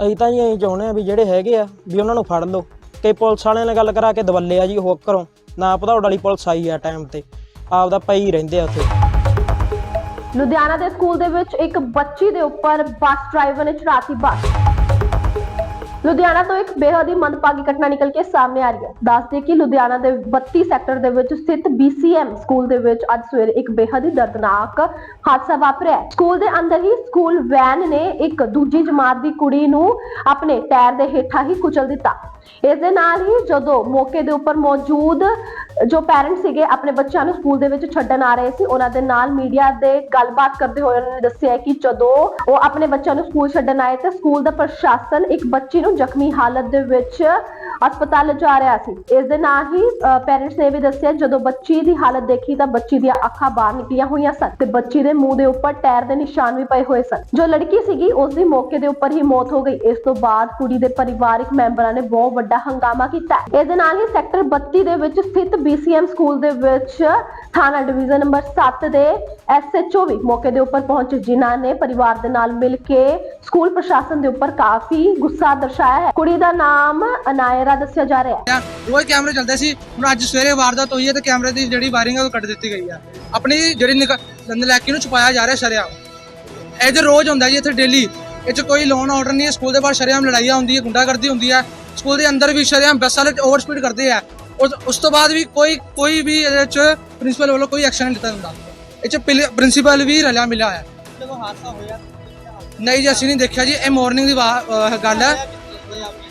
ਅਸੀਂ ਤਾਂ ਜੀ ਅਸੀਂ ਚਾਹੁੰਦੇ ਆ ਵੀ ਜਿਹੜੇ ਹੈਗੇ ਆ, ਵੀ ਉਹਨਾਂ ਨੂੰ ਫੜ ਲਓ। ਕਿ ਪੁਲਿਸ ਵਾਲਿਆਂ ਨਾਲ ਗੱਲ ਕਰਾ ਕੇ ਦਵੱਲੇ ਆ ਜੀ ਉਹ ਘਰੋਂ। ਨਾ ਪਤਾ ਵਾਲੀ ਪੁਲਿਸ ਆਈ ਆ ਟਾਈਮ ਤੇ। ਆਪਦਾ ਪਈ ਰਹਿੰਦੇ ਆ ਉੱਥੇ। ਲੁਧਿਆਣਾ ਦੇ ਸਕੂਲ ਦੇ ਵਿੱਚ ਇੱਕ ਬੱਚੀ ਦੇ ਉੱਪਰ ਬੱਸ ਡਰਾਈਵਰ ਨੇ ਚੜਾਤੀ ਬੱਸ। ਲੁਧਿਆਣਾ ਤੋਂ ਇੱਕ ਬੇਹੱਦ ਹੀ ਮੰਦਭਾਗੀ ਘਟਨਾ ਨਿਕਲ ਕੇ ਸਾਹਮਣੇ ਆ ਰਹੀ ਹੈ। ਦੱਸਦੇ ਕਿ ਲੁਧਿਆਣਾ ਦੇ 32 ਸੈਕਟਰ ਦੇ ਵਿੱਚ ਸਥਿਤ BCM ਸਕੂਲ ਦੇ ਵਿੱਚ ਅੱਜ ਸਵੇਰੇ ਇੱਕ ਬੇਹੱਦ ਹੀ ਦਰਦਨਾਕ ਹਾਦਸਾ ਵਾਪਰਿਆ ਸਕੂਲ ਦੇ ਅੰਦਰ ਹੀ ਸਕੂਲ ਵੈਨ ਨੇ ਇੱਕ ਦੂਜੀ ਜਮਾਤ ਦੀ ਕੁੜੀ ਨੂੰ ਆਪਣੇ ਟਾਇਰ ਦੇ ਹੇਠਾਂ ਹੀ ਕੁਚਲ ਦਿੱਤਾ। ਇਸ ਦੇ ਨਾਲ ਹੀ ਜਦੋਂ ਮੌਕੇ ਦੇ ਉੱਪਰ ਮੌਜੂਦ ਜੋ ਪੈਰੈਂਟਸ ਸੀਗੇ ਆਪਣੇ ਬੱਚਿਆਂ ਨੂੰ ਸਕੂਲ ਦੇ ਵਿੱਚ ਛੱਡਣ ਆ ਰਹੇ ਸੀ, ਉਹਨਾਂ ਦੇ ਨਾਲ ਮੀਡੀਆ ਦੇ ਗੱਲਬਾਤ ਕਰਦੇ ਹੋਏ ਉਹਨਾਂ ਨੇ ਦੱਸਿਆ ਕਿ ਜਦੋਂ ਉਹ ਆਪਣੇ ਬੱਚਿਆਂ ਨੂੰ ਸਕੂਲ ਛੱਡਣ ਆਏ ਤੇ ਸਕੂਲ ਦਾ ਪ੍ਰਸ਼ਾਸਨ ਇੱਕ ਬੱਚੀ ਨੂੰ ਜ਼ਖਮੀ ਹਾਲਤ ਦੇ ਵਿੱਚ ਹਸਪਤਾਲ ਲਿਜਾ ਰਿਹਾ ਸੀ। ਇਸ ਦੇ ਨਾਲ ਹੀ ਪੇਰੈਂਟਸ ਨੇ ਵੀ ਦੱਸਿਆ, ਜਦੋਂ ਬੱਚੀ ਦੀ ਹਾਲਤ ਦੇਖੀ ਤਾਂ ਬੱਚੀ ਦੀਆਂ ਅੱਖਾਂ ਬਾਹਰ ਨਿਕਲੀਆਂ ਹੋਈਆਂ ਸਨ ਤੇ ਬੱਚੀ ਦੇ ਮੂੰਹ ਦੇ ਉੱਪਰ ਟਾਇਰ ਦੇ ਨਿਸ਼ਾਨ ਵੀ ਪਏ ਹੋਏ ਸਨ। ਜੋ ਲੜਕੀ ਸੀਗੀ, ਉਸ ਦੀ ਮੌਕੇ ਦੇ ਉੱਪਰ ਹੀ ਮੌਤ ਹੋ ਗਈ। ਇਸ ਤੋਂ ਬਾਅਦ ਕੁੜੀ ਦੇ ਪਰਿਵਾਰਕ ਮੈਂਬਰਾਂ ਨੇ ਬਹੁਤ ਵੱਡਾ ਹੰਗਾਮਾ ਕੀਤਾ। ਇਸ ਦੇ ਨਾਲ ਹੀ ਸੈਕਟਰ 32 ਦੇ ਵਿੱਚ ਸਥਿਤ BCM ਸਕੂਲ ਦੇ ਵਿੱਚ ਥਾਣਾ ਡਿਵੀਜ਼ਨ ਨੰਬਰ 7 ਦੇ ਐਸਐਚਓ ਵੀ ਮੌਕੇ ਦੇ ਉੱਪਰ ਪਹੁੰਚੇ, ਜਿਨ੍ਹਾਂ ਨੇ ਪਰਿਵਾਰ ਦੇ ਨਾਲ ਮਿਲ ਕੇ ਸਕੂਲ ਪ੍ਰਸ਼ਾਸਨ ਦੇ ਉੱਪਰ ਕਾਫੀ ਗੁੱਸਾ ਦਰਸਾਇਆ ਹੈ। ਕੁੜੀ ਦਾ ਨਾਮ ਅਨਾਇਰਾ ਦੱਸਿਆ ਜਾ ਰਿਹਾ ਹੈ। ਰੋਜ਼ ਕੈਮਰੇ ਚੱਲਦੇ ਸੀ। ਹੁਣ ਅੱਜ ਸਵੇਰੇ ਵਾਰਦਾਤ ਹੋਈ ਹੈ ਤੇ ਕੈਮਰੇ ਦੀ ਜਿਹੜੀ ਵਾਇਰਿੰਗ ਹੈ ਉਹ ਕੱਟ ਦਿੱਤੀ ਗਈ ਆ। ਆਪਣੀ ਜਿਹੜੀ ਨਲਾਇਕੀ ਨੂੰ ਛੁਪਾਇਆ ਜਾ ਰਿਹਾ ਸ਼ਰਿਆਮ। ਇਹ ਜੇ ਰੋਜ਼ ਹੁੰਦਾ ਜੀ ਇੱਥੇ ਡੇਲੀ ਇਹ ਚ ਕੋਈ ਲੋਨ ਆਰਡਰ ਨਹੀਂ ਹੈ। ਸਕੂਲ ਦੇ ਬਾਹਰ ਸ਼ਰਿਆਮ ਲੜਾਈਆਂ ਹੁੰਦੀ ਹੈ ਗੁੰਡਾਗਰਦੀ ਹੁੰਦੀ ਹੈ। ਸਕੂਲ ਦੇ ਅੰਦਰ ਵੀ ਸ਼ਰਿਆਮ ਬੱਸ ਵਾਲੇ ਓਵਰ ਸਪੀਡ ਕਰਦੇ ਆ। ਉਸ ਤੋਂ ਬਾਅਦ ਵੀ ਕੋਈ ਕੋਈ ਵੀ ਇਹਦੇ ਚ ਪ੍ਰਿੰਸੀਪਲ ਵੱਲੋਂ ਕੋਈ ਐਕਸ਼ਨ ਨਹੀਂ ਲਿੱਤਾ ਜਾਂਦਾ। ਇਹ ਚ ਪ੍ਰਿੰਸੀਪਲ ਵੀ ਰਲਿਆ ਮਿਲਿਆ ਹੈ ਜਦੋਂ ਹਾਦਸਾ ਹੋਇਆ ਨਹੀਂ ਜੀ ਅਸੀਂ ਨਹੀਂ ਦੇਖਿਆ ਜੀ। ਇਹ ਮਾਰਨਿੰਗ ਦੀ ਗੱਲ ਹੈ।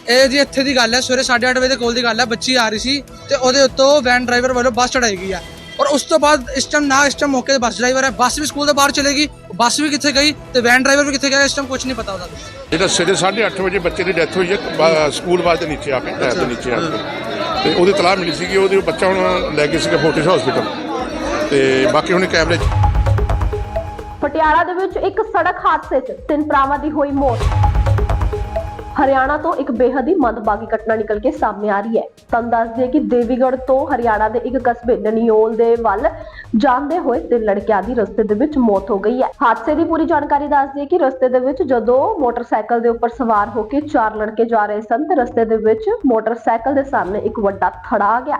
ਇਹ ਜੀ ਇੱਥੇ ਦੀ ਗੱਲ ਹੈ ਸਵੇਰੇ 8:30 ਵਜੇ ਦੇ ਕੋਲ ਦੀ ਗੱਲ ਹੈ ਬੱਚੀ ਆ ਰਹੀ ਸੀ ਤੇ ਉਹਦੇ ਉੱਤੋਂ ਵੈਨ ਡਰਾਈਵਰ ਵੱਲੋਂ ਬੱਸ ਚੜਾਈ ਗਈ ਹੈ ਔਰ ਉਸ ਤੋਂ ਬਾਅਦ ਇਸ ਟਾਈਮ ਨਾ ਇਸ ਟਾਈਮ ਮੌਕੇ ਤੇ ਬੱਸ ਡਰਾਈਵਰ ਹੈ ਬੱਸ ਵੀ ਸਕੂਲ ਦੇ ਬਾਹਰ ਚਲੇਗੀ ਬੱਸ ਵੀ ਕਿੱਥੇ ਗਈ ਤੇ ਵੈਨ ਡਰਾਈਵਰ ਵੀ ਕਿੱਥੇ ਗਿਆ ਇਸ ਟਾਈਮ ਕੁਝ ਨਹੀਂ ਪਤਾ ਉਹਦਾ। ਜਿਹੜਾ ਸਵੇਰੇ 8:30 ਵਜੇ ਬੱਚੇ ਦੀ ਡੈਥ ਹੋਈ ਹੈ ਸਕੂਲ ਬਾਅਦ ਦੇ ਨੀਚੇ ਆ ਕੇ ਟਾਇਰ ਦੇ ਨੀਚੇ ਆ ਕੇ। ਤੇ ਉਹਦੀ ਤਲਾਹ ਮਿਲੀ ਸੀ ਕਿ ਉਹਦੇ ਬੱਚਾ ਹੁਣ ਲੈ ਕੇ ਸੀਗਾ ਫੋਰਟਿਸ ਹਸਪੀਟਲ ਤੇ ਬਾਕੀ ਹੁਣ ਕੈਮਰੇ 'ਚ ਪਟਿਆਲਾ ਦੇ ਵਿੱਚ ਇੱਕ ਸੜਕ ਹਾਦਸੇ 'ਚ ਤਿੰਨ ਭਰਾਵਾਂ ਦੀ ਹੋਈ ਮੌਤ। ਹਰਿਆਣਾ ਤੋਂ ਇੱਕ ਬੇਹੱਦ ਹੀ ਮੰਦਭਾਗੀ ਘਟਨਾ ਨਿਕਲ ਕੇ ਸਾਹਮਣੇ ਆ ਰਹੀ ਹੈ। ਤੁਹਾਨੂੰ ਦੱਸ ਦਈਏ ਕਿ ਦੇਵੀਗੜ੍ਹ ਤੋਂ ਹਰਿਆਣਾ ਦੇ ਇੱਕ ਕਸਬੇ ਨਨਿਓਲ ਦੇ ਵੱਲ ਜਾਂਦੇ ਹੋਏ ਤਿੰਨ ਲੜਕਿਆਂ ਦੀ ਰਸਤੇ ਦੇ ਵਿੱਚ ਮੌਤ ਹੋ ਗਈ ਹੈ। ਹਾਦਸੇ ਦੀ ਪੂਰੀ ਜਾਣਕਾਰੀ ਦੱਸ ਦਈਏ ਕਿ ਰਸਤੇ ਦੇ ਵਿੱਚ ਜਦੋਂ ਮੋਟਰਸਾਈਕਲ ਦੇ ਉੱਪਰ ਸਵਾਰ ਹੋ ਕੇ ਚਾਰ ਲੜਕੇ ਜਾ ਰਹੇ ਸਨ, ਤੇ ਰਸਤੇ ਦੇ ਵਿੱਚ ਮੋਟਰਸਾਈਕਲ ਦੇ ਸਾਹਮਣੇ ਇੱਕ ਵੱਡਾ ਥੜਾ ਆ ਗਿਆ,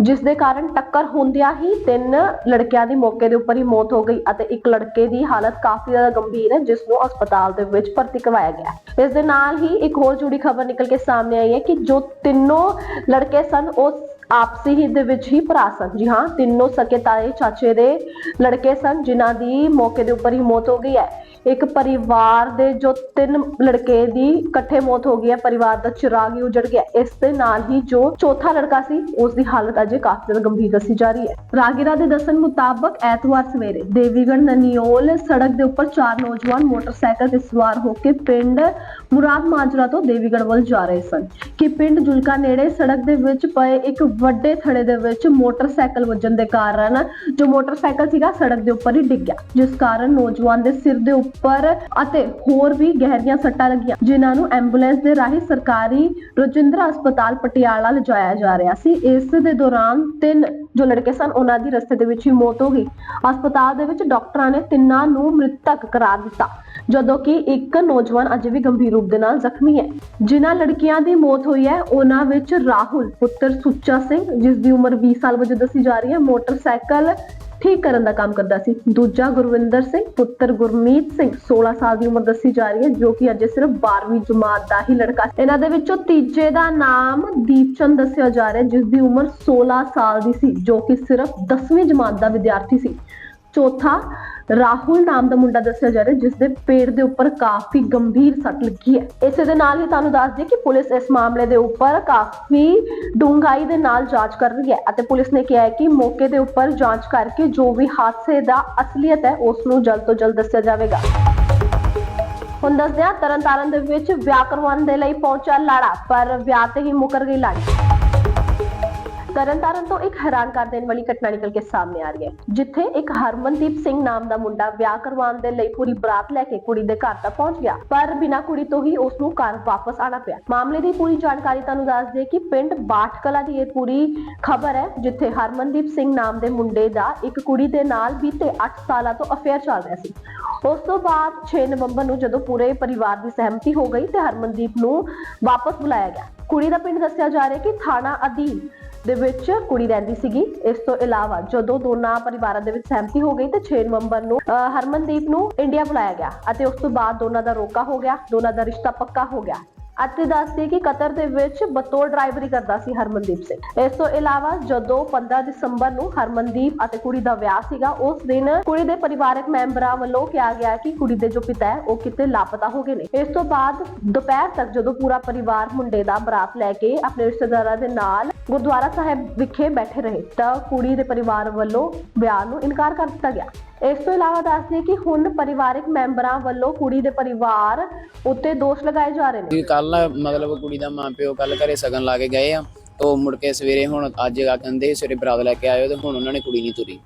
ਜਿਸ ਦੇ ਕਾਰਨ ਟੱਕਰ ਹੁੰਦਿਆਂ ਹੀ ਤਿੰਨ ਲੜਕਿਆਂ ਦੀ ਮੌਕੇ ਦੇ ਉੱਪਰ ਹੀ ਮੌਤ ਹੋ ਗਈ ਅਤੇ ਇੱਕ ਲੜਕੇ ਦੀ ਹਾਲਤ ਕਾਫੀ ਜ਼ਿਆਦਾ ਗੰਭੀਰ ਹੈ, ਜਿਸ ਨੂੰ ਹਸਪਤਾਲ ਦੇ ਵਿੱਚ ਭਰਤੀ ਕਰਵਾਇਆ ਗਿਆ। ਇਸ ਦੇ ਨਾਲ ਹੀ ਇੱਕ ਹੋਰ ਜੁੜੀ ਖਬਰ ਨਿਕਲ ਕੇ ਸਾਹਮਣੇ ਆਈ ਹੈ ਕਿ ਜੋ ਤਿੰਨੋਂ ਲੜਕੇ ਸਨ, ਉਹ ਆਪਸੀ ਹੀ ਦੇ ਵਿੱਚ ਹੀ ਭਰਾ ਸਨ। ਜੀ ਹਾਂ, ਤਿੰਨੋਂ ਸਕੇ ਤਾਏ ਚਾਚੇ ਦੇ ਲੜਕੇ ਸਨ, ਜਿਨ੍ਹਾਂ ਦੀ ਮੌਕੇ ਦੇ ਉੱਪਰ ਹੀ ਮੌਤ ਹੋ ਗਈ ਹੈ। ਇੱਕ ਪਰਿਵਾਰ ਦੇ ਜੋ ਤਿੰਨ ਲੜਕੇ ਦੀ ਇਕੱਠੇ ਮੌਤ ਹੋ ਗਈ ਹੈ, ਪਰਿਵਾਰ ਦਾ ਚਿਰਾਗ ਹੀ ਉਜੜ ਗਿਆ ਇਸ ਦੇ ਨਾਲ ਹੀ ਜੋ ਚੌਥਾ ਲੜਕਾ ਸੀ, ਉਸ ਦੀ ਹਾਲਤ ਅਜੇ ਕਾਫੀ ਜ਼ਿਆਦਾ ਗੰਭੀਰ ਦੱਸੀ ਜਾ ਰਹੀ ਹੈ। ਰਾਗੀਰਾ ਦੇ ਦੱਸਣ ਮੁਤਾਬਕ ਐਤਵਾਰ ਸਵੇਰੇ ਦੇਵੀਗੜ ਨਨਿਓਲ ਸੜਕ ਦੇ ਉੱਪਰ ਚਾਰ ਨੌਜਵਾਨ ਮੋਟਰਸਾਈਕਲ ਤੇ ਸਵਾਰ ਹੋ ਕੇ ਪਿੰਡ ਮੁਰਾਦ ਮਾਜਰਾ ਤੋਂ ਦੇਵੀਗੜ੍ਹ ਵੱਲ ਜਾ ਰਹੇ ਸਨ ਕਿ ਪਿੰਡ ਜੁਲਕਾ ਨੇੜੇ ਸੜਕ ਦੇ ਵਿੱਚ ਪਏ ਇੱਕ ਵੱਡੇ ਥੜੇ ਦੇ ਵਿੱਚ ਮੋਟਰਸਾਈਕਲ ਵੱਜਣ ਦੇ ਕਾਰਨ ਜੋ ਮੋਟਰਸਾਈਕਲ ਸੀਗਾ ਸੜਕ ਦੇ ਉੱਪਰ ਹੀ ਡਿੱਗ ਗਿਆ, ਜਿਸ ਕਾਰਨ ਨੌਜਵਾਨ ਦੇ ਸਿਰ ਦੇ ਉੱਪਰ ਅਤੇ ਹੋਰ ਵੀ ਗਹਿਰੀਆਂ ਸੱਟਾਂ ਲੱਗੀਆਂ, ਜਿਨ੍ਹਾਂ ਨੂੰ ਐਂਬੂਲੈਂਸ ਦੇ ਰਾਹੀਂ ਸਰਕਾਰੀ ਰਜਿੰਦਰਾ ਹਸਪਤਾਲ ਪਟਿਆਲਾ ਲਿਜਾਇਆ ਜਾ ਰਿਹਾ ਸੀ। ਇਸ ਦੇ ਦੌਰਾਨ ਤਿੰਨ ਜੋ ਲੜਕੇ ਸਨ, ਉਹਨਾਂ ਦੀ ਰਸਤੇ ਦੇ ਵਿੱਚ ਹੀ ਮੌਤ ਹੋ ਗਈ। ਹਸਪਤਾਲ ਦੇ ਵਿੱਚ ਡਾਕਟਰਾਂ ਨੇ ਤਿੰਨਾਂ ਨੂੰ ਮ੍ਰਿਤਕ ਕਰਾਰ ਦਿੱਤਾ। ਜਦੋਂ ਕਿ ਇੱਕ ਨੌਜਵਾਨ ਅਜੇ ਵੀ ਗੰਭੀਰ ਰੂਪ ਦੇ ਨਾਲ ਜ਼ਖਮੀ ਹੈ। ਜਿਨ੍ਹਾਂ ਲੜਕੀਆਂ ਦੀ ਮੌਤ ਹੋਈ ਹੈ, ਉਹਨਾਂ ਵਿੱਚ ਰਾਹੁਲ, ਪੁੱਤਰ ਸੁੱਚਾ ਸਿੰਘ, ਜਿਸ ਦੀ ਉਮਰ 20 ਸਾਲ ਵਜੋਂ ਦੱਸੀ ਜਾ ਰਹੀ ਹੈ, ਮੋਟਰਸਾਈਕਲ ਠੀਕ ਕਰਨ ਦਾ ਕੰਮ ਕਰਦਾ ਸੀ। ਦੂਜਾ ਗੁਰਵਿੰਦਰ ਸਿੰਘ, ਪੁੱਤਰ ਗੁਰਮੀਤ ਸਿੰਘ 16 ਸਾਲ ਦੀ ਉਮਰ ਦੱਸੀ ਜਾ ਰਹੀ ਹੈ, ਜੋ ਕਿ ਅਜੇ ਸਿਰਫ 12ਵੀਂ ਜਮਾਤ ਦਾ ਹੀ ਲੜਕਾ ਸੀ। ਇਹਨਾਂ ਦੇ ਵਿੱਚੋਂ ਤੀਜੇ ਦਾ ਨਾਮ ਦੀਪਚੰਦ ਦੱਸਿਆ ਜਾ ਰਿਹਾ ਹੈ, ਜਿਸ ਦੀ ਉਮਰ 16 ਸਾਲ ਦੀ ਸੀ, ਜੋ ਕਿ ਸਿਰਫ 10ਵੀਂ ਜਮਾਤ ਦਾ ਵਿਦਿਆਰਥੀ ਸੀ। ਚੌਥਾ ਰਾਹੁਲ ਨਾਮ ਦਾ ਮੁੰਡਾ ਦੱਸਿਆ ਜਾ ਰਿਹਾ ਜਿਸ ਦੇ ਪੇਟ ਦੇ ਉੱਪਰ ਕਾਫੀ ਗੰਭੀਰ ਸੱਟ ਲੱਗੀ ਹੈ। ਇਸੇ ਦੇ ਨਾਲ ਹੀ ਤੁਹਾਨੂੰ ਦੱਸ ਦਈਏ ਕਿ ਪੁਲਿਸ ਇਸ ਮਾਮਲੇ ਦੇ ਉੱਪਰ ਕਾਫੀ ਡੂੰਘਾਈ ਦੇ ਨਾਲ ਜਾਂਚ ਕਰ ਰਹੀ ਹੈ ਅਤੇ ਪੁਲਿਸ ਨੇ ਕਿਹਾ ਹੈ ਕਿ ਮੌਕੇ ਦੇ ਉੱਪਰ ਜਾਂਚ ਕਰਕੇ ਜੋ ਵੀ ਹਾਦਸੇ ਦਾ ਅਸਲੀਅਤ ਹੈ, ਉਸ ਨੂੰ ਜਲਦ ਤੋਂ ਜਲਦ ਦੱਸਿਆ ਜਾਵੇਗਾ। ਹੁਣ ਦੱਸਦੇ ਹਾਂ ਤਰਨਤਾਰਨ ਦੇ ਵਿੱਚ ਵਿਆਹ ਕਰਵਾਉਣ ਦੇ ਲਈ ਪਹੁੰਚਾ ਲਾੜਾ, ਪਰ ਵਿਆਹ ਤੇ ਹੀ ਮੁਕਰ ਗਈ ਲਾੜੀ। ਤਰਨਤਾਰਨ ਤੋਂ ਇੱਕ ਹੈਰਾਨ ਕਰ ਦੇਣ ਵਾਲੀ ਘਟਨਾ ਨਿਕਲ ਕੇ ਸਾਹਮਣੇ ਆ ਰਹੀ ਹੈ, ਜਿੱਥੇ ਇੱਕ ਹਰਮਨਦੀਪ ਸਿੰਘ ਨਾਮ ਦਾ ਮੁੰਡਾ ਵਿਆਹ ਕਰਵਾਉਣ ਦੇ ਲਈ ਪੂਰੀ ਬਰਾਤ ਲੈ ਕੇ ਕੁੜੀ ਦੇ ਘਰ ਤੱਕ ਪਹੁੰਚ ਗਿਆ, ਪਰ ਬਿਨਾਂ ਕੁੜੀ ਤੋਂ ਹੀ ਉਸ ਨੂੰ ਘਰ ਵਾਪਸ ਆਣਾ ਪਿਆ। ਮਾਮਲੇ ਦੀ ਪੂਰੀ ਜਾਣਕਾਰੀ ਤੁਹਾਨੂੰ ਦੱਸ ਦੇ ਕਿ ਪਿੰਡ ਬਾਠਕਲਾ ਦੀ ਇਹ ਪੂਰੀ ਖਬਰ ਹੈ, ਜਿੱਥੇ ਹਰਮਨਦੀਪ ਸਿੰਘ ਨਾਮ ਦੇ ਮੁੰਡੇ ਦਾ ਇੱਕ ਕੁੜੀ ਦੇ ਨਾਲ ਬੀਤੇ 8 ਸਾਲਾਂ ਤੋਂ ਅਫੇਅਰ ਚੱਲ ਰਿਹਾ ਸੀ। ਉਸ ਤੋਂ ਬਾਅਦ 6 ਨਵੰਬਰ ਨੂੰ ਜਦੋਂ ਪੂਰੇ ਪਰਿਵਾਰ ਦੀ ਸਹਿਮਤੀ ਹੋ ਗਈ ਤੇ ਹਰਮਨਦੀਪ ਨੂੰ ਵਾਪਸ ਬੁਲਾਇਆ ਗਿਆ। ਕੁੜੀ ਦਾ ਪਿੰਡ ਦੱਸਿਆ ਜਾ ਰਿਹਾ ਕਿ ਥਾਣਾ ਅਧੀਨ ਦੇ ਵਿੱਚ ਕੁੜੀ ਰਹਿੰਦੀ ਸੀਗੀ। ਇਸ ਤੋਂ ਇਲਾਵਾ ਜਦੋਂ ਦੋਨਾਂ ਪਰਿਵਾਰਾਂ ਦੇ ਵਿੱਚ ਸਹਿਮਤੀ ਹੋ ਗਈ ਤੇ 6 ਨਵੰਬਰ ਨੂੰ ਅਹ, ਹਰਮਨਦੀਪ ਨੂੰ ਇੰਡੀਆ ਬੁਲਾਇਆ ਗਿਆ ਅਤੇ ਉਸ ਤੋਂ ਬਾਅਦ ਦੋਨਾਂ ਦਾ ਰੋਕਾ ਹੋ ਗਿਆ ਦੋਨਾਂ ਦਾ ਰਿਸ਼ਤਾ ਪੱਕਾ ਹੋ ਗਿਆ। ਅਤੇ ਦੱਸਦੇ ਕਿ ਕਤਰ ਦੇ ਵਿੱਚ ਬਤੌਰ ਡਰਾਈਵਰੀ ਕਰਦਾ ਸੀ ਹਰਮਨਦੀਪ ਸਿੰਘ। ਇਸ ਤੋਂ ਇਲਾਵਾ ਜਦੋਂ 15 ਦਸੰਬਰ ਨੂੰ ਹਰਮਨਦੀਪ ਅਤੇ ਕੁੜੀ ਦਾ ਵਿਆਹ ਸੀਗਾ, ਉਸ ਦਿਨ ਕੁੜੀ ਦੇ ਪਰਿਵਾਰਕ ਮੈਂਬਰਾਂ ਵੱਲੋਂ ਕਿਹਾ ਗਿਆ ਕਿ ਕੁੜੀ ਦੇ ਜੋ ਪਿਤਾ ਹੈ, ਉਹ ਕਿਤੇ ਲਾਪਤਾ ਹੋ ਗਏ ਨੇ। ਇਸ ਤੋਂ ਬਾਅਦ ਦੁਪਹਿਰ ਤੱਕ ਜਦੋਂ ਪੂਰਾ ਪਰਿਵਾਰ ਮੁੰਡੇ ਦਾ ਬਰਾਤ ਲੈ ਕੇ ਆਪਣੇ ਰਿਸ਼ਤੇਦਾਰਾਂ ਦੇ ਨਾਲ ਗੁਰਦੁਆਰਾ ਸਾਹਿਬ ਵਿਖੇ ਬੈਠੇ ਰਹੇ, ਤਾਂ ਕੁੜੀ ਦੇ ਪਰਿਵਾਰ ਵੱਲੋਂ ਵਿਆਹ ਨੂੰ ਇਨਕਾਰ ਕਰ ਦਿੱਤਾ ਗਿਆ। ਇਸ ਤੋਂ ਇਲਾਵਾ ਦੱਸਦੇ ਕਿ ਹੁਣ ਪਰਿਵਾਰਕ ਮੈਂਬਰਾਂ ਵੱਲੋਂ ਕੁੜੀ ਦੇ ਪਰਿਵਾਰ ਉੱਤੇ ਦੋਸ਼ ਲਗਾਏ ਜਾ ਰਹੇ ਨੇ। ਜੀ ਕੱਲ ਮਤਲਬ ਕੁੜੀ ਦਾ ਮਾਂ ਪਿਓ ਕੱਲ ਘਰੇ ਸਗਨ ਲਾ ਕੇ ਗਏ ਆ ਤੋਂ ਮੁੜ ਕੇ ਸਵੇਰੇ ਹੁਣ ਅੱਜ ਆ ਕਹਿੰਦੇ ਸਵੇਰੇ ਬਰਾਤ ਲੈ ਕੇ ਆਇਓ ਤੇ ਹੁਣ ਉਹਨਾਂ ਨੇ ਕੁੜੀ ਨਹੀਂ ਤੁਰੀ।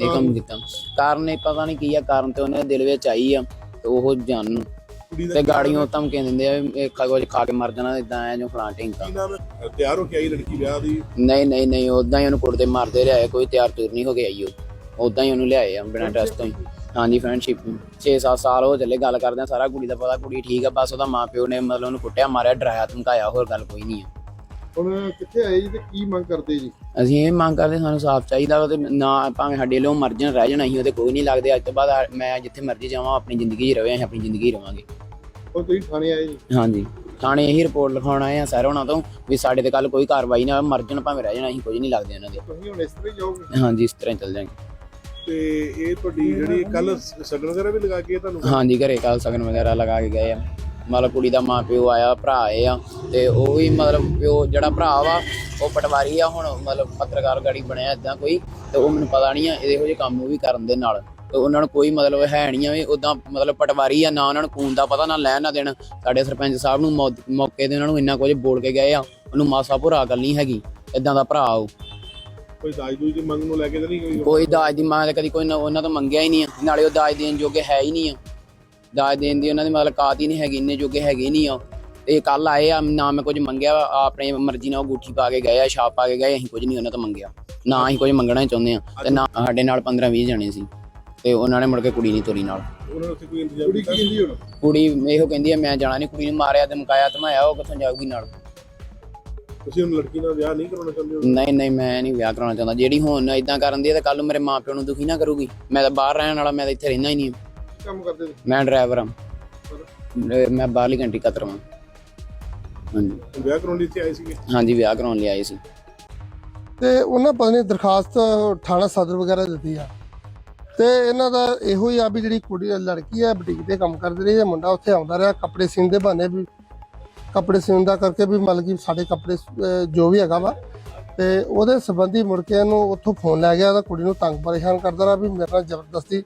ਇਹ ਕੰਮ ਕੀਤਾ। ਕਾਰਨ ਇਹ ਪਤਾ ਨਹੀਂ ਕੀ ਆ ਕਾਰਨ ਤੇ ਉਹਨਾਂ ਦੇ ਦਿਲ ਵਿੱਚ ਆਈ ਆ ਤੇ ਉਹ ਜਾਣ। ਤੇ ਗਾੜੀਆਂ ਧਮਕੀਆਂ ਦਿੰਦੇ ਆ ਇਹ ਖਾ ਕੁਝ ਖਾ ਕੇ ਮਰ ਜਾਣਾ ਇਦਾਂ ਆ। ਜੋ ਫਲਾਂ ਢਿੰਕਾ ਤਿਆਰ ਹੋ ਕੇ ਆਈ ਲੜਕੀ ਵਿਆਹ ਦੀ? ਨਹੀਂ ਨਹੀਂ ਨਹੀਂ ਉਦਾਂ ਹੀ ਉਹਨੂੰ ਕੁੱਟਦੇ ਮਾਰਦੇ ਰਿਹਾ ਕੋਈ ਤਿਆਰ ਤੁਰ ਨਹੀਂ ਹੋ ਗਿਆ ਆਈ ਉਹ। ਉਦਾਂ ਹੀ ਉਹਨੂੰ ਲਿਆਏ ਆ ਬਿਨਾਂ ਟੈਸਟ ਤੋਂ ਹੀ। ਹਾਂਜੀ ਫਰੈਂਡਸ਼ਿਪ 6-7 ਸਾਲ ਹੋ ਚੱਲੇ ਗੱਲ ਕਰਦੇ ਆ ਸਾਰਾ ਕੁੜੀ ਦਾ ਪਤਾ ਕੁੜੀ ਠੀਕ ਆ ਬਸ ਉਹਦਾ ਮਾਂ ਪਿਓ ਨੇ ਮਤਲਬ ਉਹਨੂੰ ਕੁੱਟਿਆ ਮਾਰਿਆ ਡਰਾਇਆ ਧਮਕਾਇਆ ਹੋਰ ਗੱਲ ਕੋਈ ਨਹੀਂ ਆ। ਹੁਣ ਕਿੱਥੇ ਆਏ ਜੀ ਤੇ ਕੀ ਮੰਗ ਕਰਦੇ ਜੀ? ਅਸੀਂ ਇਹ ਮੰਗ ਕਰਦੇ ਸਾਨੂੰ ਸਾਫ਼ ਚਾਹੀਦਾ ਵਾ ਤੇ ਨਾ ਭਾਵੇਂ ਸਾਡੇ ਲਈ ਮਰ ਜਾਣ ਰਹਿ ਜਾਣ ਅਸੀਂ ਉਹਦੇ ਕੋਈ ਨਹੀਂ ਲੱਗਦੇ। ਅੱਜ ਤੋਂ ਬਾਅਦ ਮੈਂ ਜਿੱਥੇ ਮਰਜ਼ੀ ਜਾਵਾਂ ਆਪਣੀ ਜ਼ਿੰਦਗੀ 'ਚ ਰਵੇ ਅਸੀਂ ਆਪਣੀ ਜ਼ਿੰਦਗੀ ਰਵਾਂਗੇ। ਹੁਣ ਤੁਸੀਂ ਥਾਣੇ ਆਏ ਜੀ? ਹਾਂਜੀ। ਥਾਣੇ ਇਹੀ ਰਿਪੋਰਟ ਲਿਖਾਉਣ ਆਏ ਆ ਸਰ ਉਹਨਾਂ ਤੋਂ ਵੀ ਸਾਡੇ ਤੇ ਕੱਲ ਕੋਈ ਕਾਰਵਾਈ ਨਾ ਹੋਵੇ, ਮਰ ਜਾਣ ਭਾਵੇਂ ਰਹਿ ਜਾਣ ਅਸੀਂ ਕੁਝ ਨਹੀਂ ਲੱਗਦੇ ਉਹਨਾਂ ਦੇ। ਤੁਸੀਂ ਹੁਣ ਇਸ ਤਰ੍ਹਾਂ ਹੀ ਜਾਓਗੇ? ਹਾਂਜੀ ਇਸ ਤਰ੍ਹਾਂ ਹੀ ਚੱਲ ਜਾਵਾਂਗੇ। ਤੇ ਇਹ ਤੁਹਾਡੀ ਜਿਹੜੀ ਕੱਲ ਸਗਨ ਵਗੈਰਾ ਵੀ ਲਗਾ ਕੇ ਤੁਹਾਨੂੰ? ਹਾਂਜੀ, ਘਰੇ ਕੱਲ ਸਗਨ ਵਗੈਰਾ ਲਗਾ ਕੇ ਗਏ ਆ। ਮਤਲਬ ਕੁੜੀ ਦਾ ਮਾਂ ਪਿਓ ਆਇਆ, ਭਰਾ ਆਏ ਆ, ਤੇ ਉਹ ਵੀ ਮਤਲਬ ਪਿਓ ਜਿਹੜਾ ਭਰਾ ਵਾ, ਉਹ ਪਟਵਾਰੀ ਆ, ਹੁਣ ਮਤਲਬ ਪੱਤਰਕਾਰ ਗਾੜੀ ਬਣਿਆ ਇਦਾਂ ਕੋਈ, ਤੇ ਉਹ ਮੈਨੂੰ ਪਤਾ ਨਹੀਂ ਆ, ਇਹੋ ਜਿਹੇ ਕੰਮ ਉਹ ਵੀ ਕਰਨ ਦੇ ਨਾਲ। ਤੇ ਉਹਨਾਂ ਨੂੰ ਕੋਈ ਮਤਲਬ ਹੈ ਨਹੀਂ ਆ ਵੀ ਉਦਾਂ ਮਤਲਬ ਪਟਵਾਰੀ ਆ, ਨਾ ਉਹਨਾਂ ਨੂੰ ਖੂਨ ਦਾ ਪਤਾ, ਨਾ ਲੈਣ ਨਾ ਦੇਣ। ਸਾਡੇ ਸਰਪੰਚ ਸਾਹਿਬ ਨੂੰ ਮੌਕੇ ਤੇ ਉਹਨਾਂ ਨੂੰ ਇੰਨਾ ਕੁਝ ਬੋਲ ਕੇ ਗਏ ਆ, ਉਹਨੂੰ ਮਾਸਾ ਭੁਰਾ ਗੱਲ ਨਹੀਂ ਹੈਗੀ ਇਦਾਂ ਦਾ ਭਰਾ ਉਹ। ਕੋਈ ਦਾਜ ਦੂਜ ਦੀ ਮੰਗ ਨੂੰ ਲੈ ਕੇ ਤਾਂ ਨਹੀਂ ਕੋਈ ਕੋਈ ਦਾਜ ਦੀ ਮੰਗ ਤਾਂ ਕਦੀ ਕੋਈ ਨਾ- ਉਹਨਾਂ ਤੋਂ ਮੰਗਿਆ ਹੀ ਨਹੀਂ ਆ। ਨਾਲੇ ਉਹ ਦਾਜ ਦੇਣ ਜੋਗੇ ਹੈ ਹੀ ਨਹੀਂ ਆ। ਦਾਜ ਦੇਣ ਦੀ ਉਹਨਾਂ ਦੀ ਮਤਲਬ ਕਾਤ ਹੀ ਨਹੀਂ ਹੈਗੀ ਇੰਨੇ ਜੋਗੇ ਹੈਗੇ ਹੀ ਨਹੀਂ ਆ। ਇਹ ਕੱਲ ਆਏ ਆ ਨਾ ਮੈਂ ਕੁਝ ਮੰਗਿਆ ਵਾ, ਆਪਣੇ ਮਰਜ਼ੀ ਨਾਲ ਉਹ ਗੁੱਠੀ ਪਾ ਕੇ ਗਏ ਆ ਛਾਪ ਪਾ ਕੇ ਗਏ ਅਸੀਂ ਕੁਝ ਨਹੀਂ ਉਹਨਾਂ ਤੋਂ ਮੰਗਿਆ। ਨਾ ਅਸੀਂ ਕੁਝ ਮੰਗਣਾ ਹੀ ਚਾਹੁੰਦੇ ਆ ਤੇ ਨਾ ਸਾਡੇ ਨਾਲ 15 20 ਜਣੇ ਸੀ ਤੇ ਉਹਨਾਂ ਨੇ ਮੁੜ ਕੇ ਕੁੜੀ ਨਹੀਂ ਤੋਰੀ ਨਾਲ। ਉਹਨਾਂ ਨੇ ਉੱਥੇ ਕੋਈ ਇੰਤਜ਼ਾਮ ਕੁੜੀ ਕੀਤਾ ਕੀ ਕਹਿੰਦੀ ਹੁਣ? ਕੁੜੀ ਇਹੋ ਕਹਿੰਦੀ ਆ ਮੈਂ ਜਾਣਾ ਨਹੀਂ ਕੁੜੀ ਨੂੰ ਮਾਰਿਆ ਤੇ ਮੁਕਾਇਆ ਧਮਾਇਆ ਉਹ ਕਿੱਥੋਂ ਜਾਊਗੀ ਨਾਲ? ਤੁਸੀਂ ਹੁਣ ਲੜਕੀ ਨਾਲ ਵਿਆਹ ਨਹੀਂ ਕਰਾਉਣਾ ਚਾਹੁੰਦੇ ਹੋ? ਨਹੀਂ ਨਹੀਂ ਮੈਂ ਨਹੀਂ ਵਿਆਹ ਕਰਾਉਣਾ ਚਾਹੁੰਦਾ। ਜਿਹੜੀ ਹੁਣ ਇਦਾਂ ਕਰਨ ਦੀ ਹੈ ਤੇ ਕੱਲ ਨੂੰ ਮੇਰੇ ਮਾਪਿਆਂ ਨੂੰ ਦੁਖੀ ਨਾ ਕਰੂਗੀ। ਮੈਂ ਤਾਂ ਬਾਹਰ ਰਹਿਣ ਵਾਲਾ ਮੈਂ ਤਾਂ ਇੱਥੇ ਰਹਿੰਦਾ ਹੀ ਨਹੀਂ। ਕੰਮ ਕਰਦੇ ਤੁਸੀਂ? ਮੈਂ ਡਰਾਈਵਰ ਹਾਂ। ਮੈਂ ਬਾਹਰਲੀ ਕੰਟਰੀ ਕਤਰ ਹਾਂ। ਹਾਂਜੀ। ਵਿਆਹ ਕਰਾਉਣ ਲਈ ਇੱਥੇ ਆਏ ਸੀਗੇ? ਹਾਂਜੀ ਵਿਆਹ ਕਰਾਉਣ ਲਈ ਆਏ ਸੀ। ਤੇ ਉਹਨਾਂ ਪਤਾ ਨਹੀਂ ਦਰਖਾਸਤ ਥਾਣਾ ਸਦਰ ਵਗੈਰਾ ਦਿੱਤੀ ਆ। ਤੇ ਇਹਨਾਂ ਦਾ ਇਹੋ ਹੀ ਆ ਵੀ ਜਿਹੜੀ ਕੁੜੀ ਲੜਕੀ ਹੈ ਬੁਟੀਕ ਤੇ ਕੰਮ ਕਰਦੀ ਰਹੀ ਹੈ ਮੁੰਡਾ ਉੱਥੇ ਆਉਂਦਾ ਰਿਹਾ ਕੱਪੜੇ ਸੀਨ ਦੇ ਬਹਾਨੇ ਵੀ ਕੱਪੜੇ ਦਾ ਕਰਕੇ ਵੀ ਮਤਲਬ ਕਿ ਸਾਡੇ ਕੱਪੜੇ ਜੋ ਵੀ ਹੈਗਾ ਵਾ। ਤੇ ਉਹਦੇ ਸੰਬੰਧੀ ਮੁੜ ਕੇ ਇਹਨੂੰ ਉੱਥੋਂ ਫੋਨ ਲੈ ਗਿਆ ਤਾਂ ਕੁੜੀ ਨੂੰ ਤੰਗ ਪਰੇਸ਼ਾਨ ਕਰਦਾ ਰਿਹਾ ਵੀ ਮੇਰੇ ਨਾਲ ਜ਼ਬਰਦਸਤੀ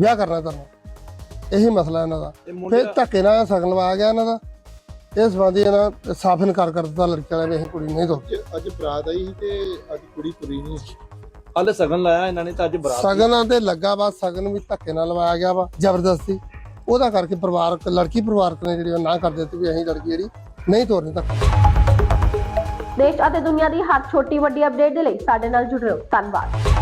ਵਿਆਹ ਕਰਨਾ ਤੁਹਾਨੂੰ ਇਹੀ ਮਸਲਾ ਇਹਨਾਂ ਦਾ। ਫਿਰ ਧੱਕੇ ਨਾਲ ਸਗਨ ਲਵਾਇਆ ਗਿਆ ਇਹਨਾਂ ਦਾ। ਇਸ ਸੰਬੰਧੀ ਇਹਨਾਂ ਸਾਫ਼ ਇਨਕਾਰ ਕਰ ਦਿੱਤਾ ਲੜਕੀ ਵਾਲਿਆਂ ਨੇ ਅਸੀਂ ਕੁੜੀ ਨਹੀਂ ਦੋ ਅੱਜ- ਬਰਾਤ ਆਈ ਸੀ ਤੇ ਅੱਜ ਕੁੜੀ ਤੁਰੀ ਨਹੀਂ ਕੱਲ ਸਗਨ ਲਾਇਆ ਇਹਨਾਂ ਨੇ ਤਾਂ ਅੱਜ ਬਰਾਤ ਸਗਨਾਂ ਤੇ ਲੱਗਾ ਵਾ ਸਗਨ ਵੀ ਧੱਕੇ ਨਾਲ ਲਵਾਇਆ ਗਿਆ ਵਾ ਜ਼ਬਰਦਸਤੀ। ਉਹਦਾ ਕਰਕੇ ਪਰਿਵਾਰਕ, ਲੜਕੀ ਪਰਿਵਾਰਕ ਨੇ ਜਿਹੜੀ ਉਹ ਨਾ ਕਰ ਦਿੱਤੀ ਵੀ ਅਸੀਂ ਲੜਕੀ ਜਿਹੜੀ ਨਹੀਂ ਤੋਰਨੀ ਧੱਕਾ। ਦੇਸ਼ ਅਤੇ ਦੁਨੀਆ ਦੀ ਹਰ ਛੋਟੀ ਵੱਡੀ ਅਪਡੇਟ ਦੇ ਲਈ ਸਾਡੇ ਨਾਲ ਜੁੜੇ ਰਹੋ। ਧੰਨਵਾਦ।